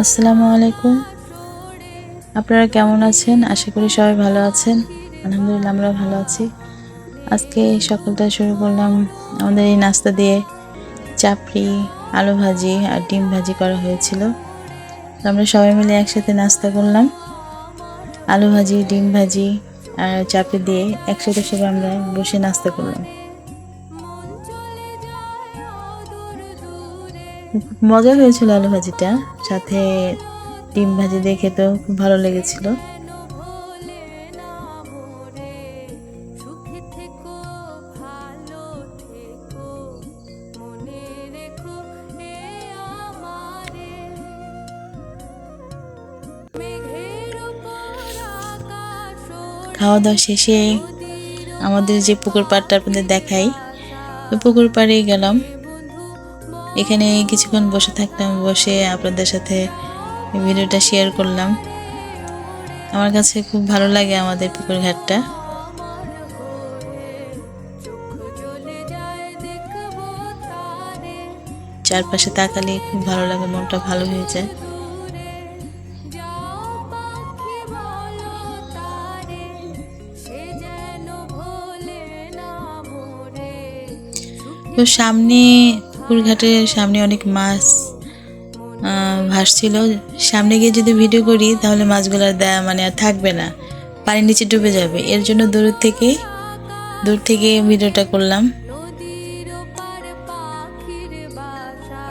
আসসালামু আলাইকুম। আপনারা কেমন আছেন? আশা করি সবাই ভালো আছেন। আলহামদুলিল্লাহ আমরা ভালো আছি। আজকে সকালটা শুরু করলাম আমাদের এই নাস্তা দিয়ে চাপড়ি, আলু ভাজি আর ডিম ভাজি করা হয়েছিল। তো আমরা সবাই মিলে একসাথে নাস্তা করলাম। আলু ভাজি, ডিম ভাজি আর চাপড়ি দিয়ে একসাথে সবাই আমরা বসে নাস্তা করলাম। মজা হয়েছিল আলু ভাজিটা। সাথে ডিম ভাজি দেখে তো খুব ভালো লেগেছিল। খাওয়া দাওয়া শেষে আমাদের যে পুকুর পাড়টা আপনাদের দেখাই। পুকুর পাড়ে গেলাম। এখানে কিছুক্ষণ বসে থাকলাম, বসে আপনাদের সাথে ভিডিওটা শেয়ার করলাম। আমার কাছে খুব ভালো লাগে আমাদের পুকুর ঘাটটা। চারপাশে তাকালে খুব ভালো লাগে, মনটা ভালো হয়ে যায়। তো সামনে পুকুর ঘাটের সামনে অনেক মাছ ভাসছিল। সামনে গিয়ে যদি ভিডিও করি, তাহলে মাছগুলো আর দেয়া মানে আর থাকবে না। পানির নিচে ডুবে যাবে। এর জন্য দূর থেকে দূর থেকে ভিডিওটা করলাম।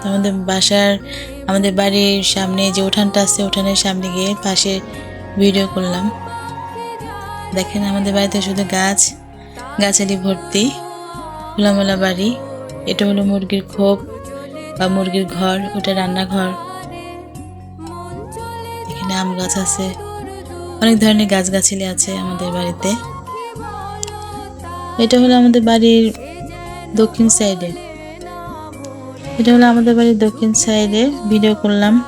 আমাদের বাসার, আমাদের বাড়ির সামনে যে উঠানটা আছে, উঠানের সামনে গিয়ে পাশে ভিডিও করলাম। দেখেন আমাদের বাড়িতে শুধু গাছ, গাছালি ভর্তি, খোলামেলা বাড়ি। এটা হলো মুরগির খোপ বা মুরগির ঘর, ওটা রান্নাঘর। এখানে আম গাছ আছে। অনেক ধরনের গাছগাছালি আছে আমাদের বাড়িতে। এটা হলো আমাদের বাড়ির দক্ষিণ সাইডে। এটা হলো আমাদের বাড়ির দক্ষিণ সাইডে। ভিডিও করলাম।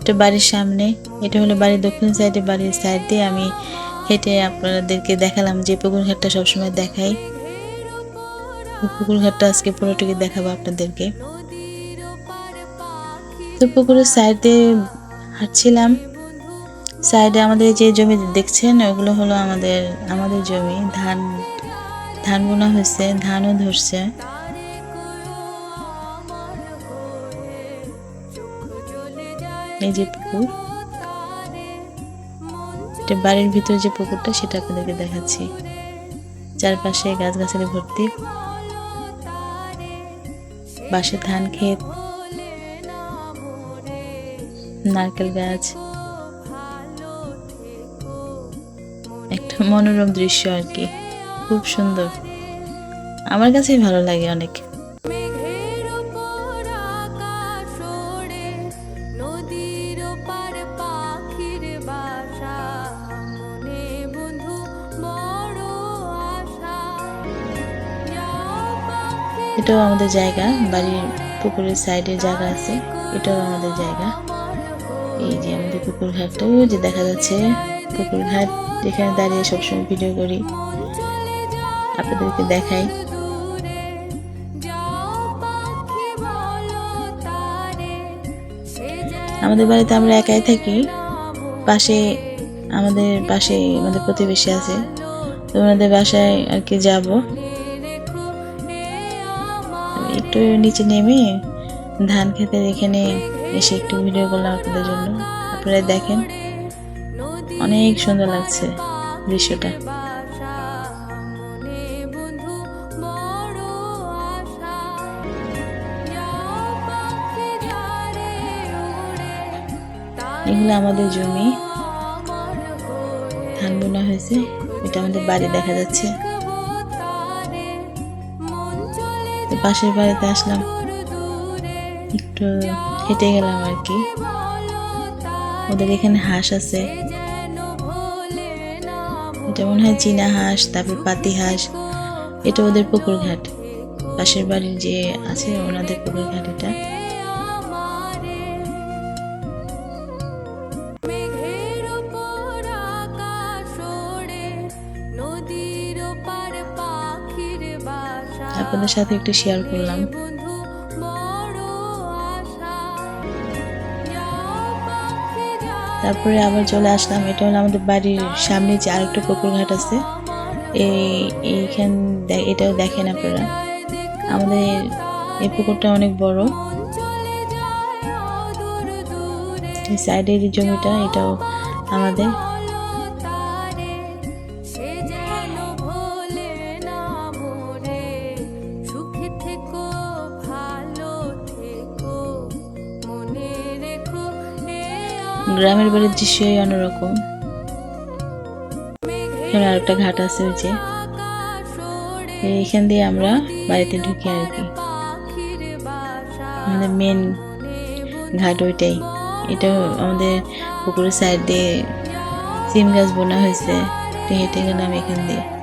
এটা বাড়ির সামনে। এটা হলো বাড়ির দক্ষিণ সাইডে। বাড়ির সাইড দিয়ে আমি হেঁটে আপনাদেরকে দেখালাম যে পুকুর ঘাটটা সবসময় দেখাই পুকুর ঘাটটা আজকে পুরোটুকু দেখাবো আপনাদেরকে। তো পুকুরের সাইডে হাঁটছিলাম। সাইডে আমাদের যে জমি দেখছেন, ওগুলো হলো আমাদের আমাদের জমি। ধান ধান বোনা হয়েছে, ধানও ধরছে। এই যে পুকুর বাড়ির ভিতরে যে পুকুরটা, সেটা আপনাদেরকে দেখাচ্ছি। চারপাশে গাছগাছালি ভর্তি। বাসে ধান ক্ষেত নারকেল গাছ। একটা মনোরম দৃশ্য আর কি। খুব সুন্দর। আমার কাছেই ভালো লাগে অনেক। এটাও আমাদের জায়গা, বাড়ির পুকুরের সাইডে জায়গা আছে, এটাও আমাদের জায়গা। এই যে আমাদের পুকুর ঘাটটা, ওই যে দেখা যাচ্ছে পুকুর ঘাট, যেখানে দাঁড়িয়ে সবসময় ভিডিও করি। আপনাদেরকে দেখাই। আমাদের বাড়িতে আমরা একাই থাকি। পাশে আমাদের পাশে আমাদের প্রতিবেশী আছে। তো ওনাদের বাসায় আর কি যাব। একটু নিচে নেমে ধান খেতের এখানে এসে একটু ভিডিও করলাম আপনাদের জন্য। আপনারা দেখেন, অনেক সুন্দর লাগছে দৃশ্যটা। এগুলো আমাদের জমি। ধান বোনা হয়েছে, এটা আমাদের বাড়ি দেখা যাচ্ছে। পাশের বাড়িতে আসলাম। একটু হেঁটে গেলাম আর কি। ওদের এখানে হাঁস আছে। এটা মনে হয় চীনা হাঁস, তারপর পাতি হাঁস। এটা ওদের পুকুর ঘাট। পাশের বাড়ির যে আছে, ওনাদের পুকুর ঘাট এটা। নদীর আপনাদের সাথে একটু শেয়ার করলাম। তারপরে আবার চলে আসলাম। এটা হলো আমাদের বাড়ির সামনে যে আরেকটা পুকুর ঘাট আছে। এই এইখান এটাও দেখেন আপনারা। আমাদের এই পুকুরটা অনেক বড়। সাইডে যে জমিটা, এটাও আমাদের। গ্রামের বাড়ির দৃশ্যই অন্যরকম। এখানে আরেকটা ঘাট আছে ওই যে। এইখান দিয়ে আমরা বাড়িতে ঢুকি আর কি। আমাদের মেন ঘাট ওইটাই। এটা আমাদের পুকুরের সাইড দিয়ে সিম গাছ বোনা হয়েছে। হেঁটে গেলাম এখান দিয়ে।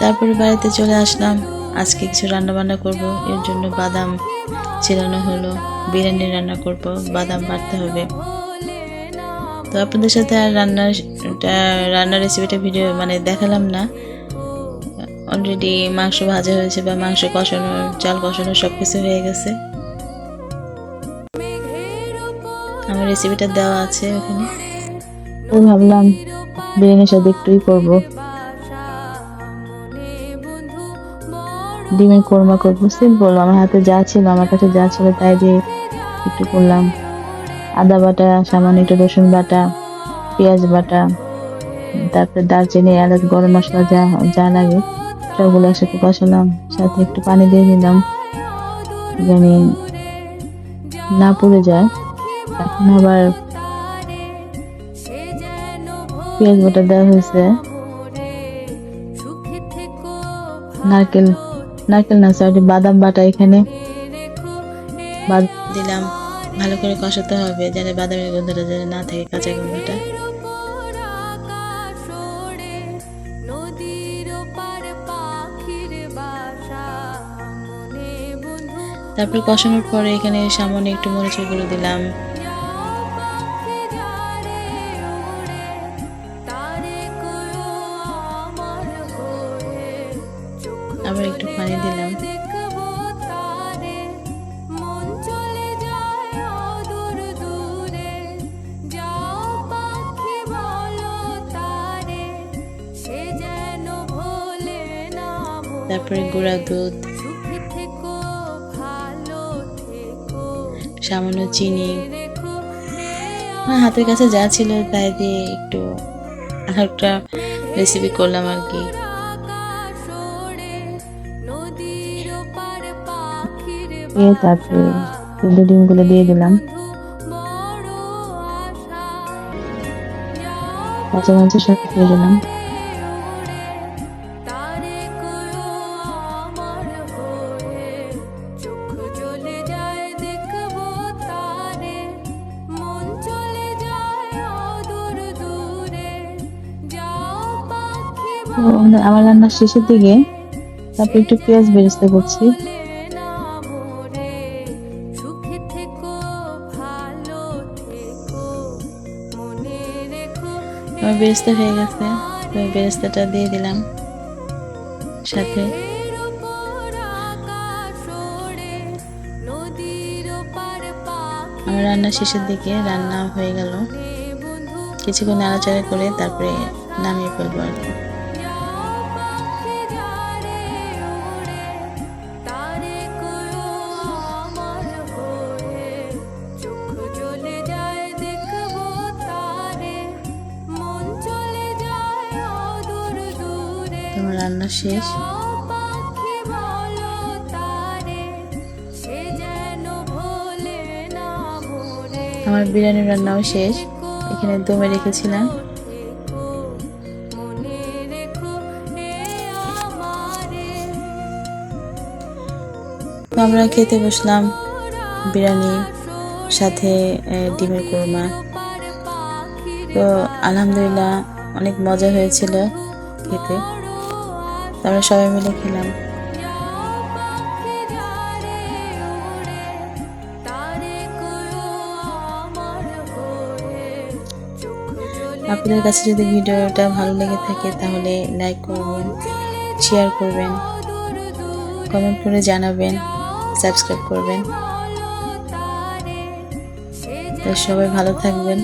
তারপরে বাড়িতে চলে আসলাম। আজকে কিছু রান্না বান্না করব। এর জন্য বাদাম ছিলানো হলো। বিরিয়ানি রান্না করব। বাদাম বাড়তে হবে। তো আপনাদের সাথে আর রান্নার রান্নার রেসিপিটা ভিডিও মানে দেখালাম না। অলরেডি মাংস ভাজা হয়েছে বা মাংস কষানো, চাল কষানো সব কিছু হয়ে গেছে। আমার রেসিপিটা দেওয়া আছে ওখানে ভাবলাম বিরিয়ানির সাথে একটুই করব। ডিমের কোরমা করব। সিম্পল, আমার হাতে যা ছিল, আমার কাছে যা ছিল তাই দিয়ে একটু করলাম। আদা বাটা, সামান্য একটু রসুন বাটা, পেঁয়াজ বাটা, তারপরে দারচিনি, এলাচ, গরম মশলা যা যা লাগে, সবগুলো একসাথে কষালাম, সাথে একটু পানি দিয়ে দিলাম। জানি না পুড়ে যায়, এখন আবার পেঁয়াজ বাটা দেওয়া হয়েছে। নারকেল নারকেল না সরি বাদাম বাটা এখানে। বাদ দিলাম। ভালো করে কষাতে হবে যেন বাদামের গন্ধটা যেন না থাকে কাঁচা গন্ধটা। তারপর কষানোর পরে এখানে সামান্য একটু মরিচের গুঁড়ো দিলাম। যেন ভোলে না মোরে। তারপরে গুঁড়া দুধ, সামান্য চিনি হাতের কাছে যা ছিল তাই দিয়ে একটু একটা রেসিপি করলাম আর কি এ তারপরে সিদ্ধ ডিমগুলো দিয়ে দিলাম। মাঝে মাঝে সব দিয়ে দিলাম। আমার রান্নার শেষের দিকে তারপর একটু পেঁয়াজ বেরেস্তা করছি। বেরেস্তা হয়ে গেছে। ওই বেরেস্তাটা দিয়ে দিলাম। সাথে আমার রান্না শেষের দিকে রান্না হয়ে গেল। কিছুক্ষণ নাড়াচাড়া করে তারপরে নামিয়ে ফেলব আর কি। রান্না শেষ। আমার বিরিয়ানি রান্নাও শেষ। এখানে দমে রেখেছিলাম। আমারে খেতে বসলাম বিরিয়ানি সাথে ডিমের কোরমা। তো আলহামদুলিল্লাহ অনেক মজা হয়েছিল খেতে। আমরা সবাই মিলে খেলাম। আপনাদের কাছে যদি ভিডিওটা ভালো লেগে থাকে, তাহলে লাইক করবেন শেয়ার করবেন কমেন্ট করে জানাবেন সাবস্ক্রাইব করবেন। সবাই ভালো থাকবেন।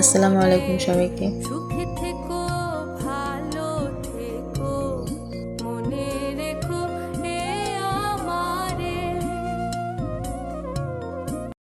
আসসালামু আলাইকুম সবাইকে।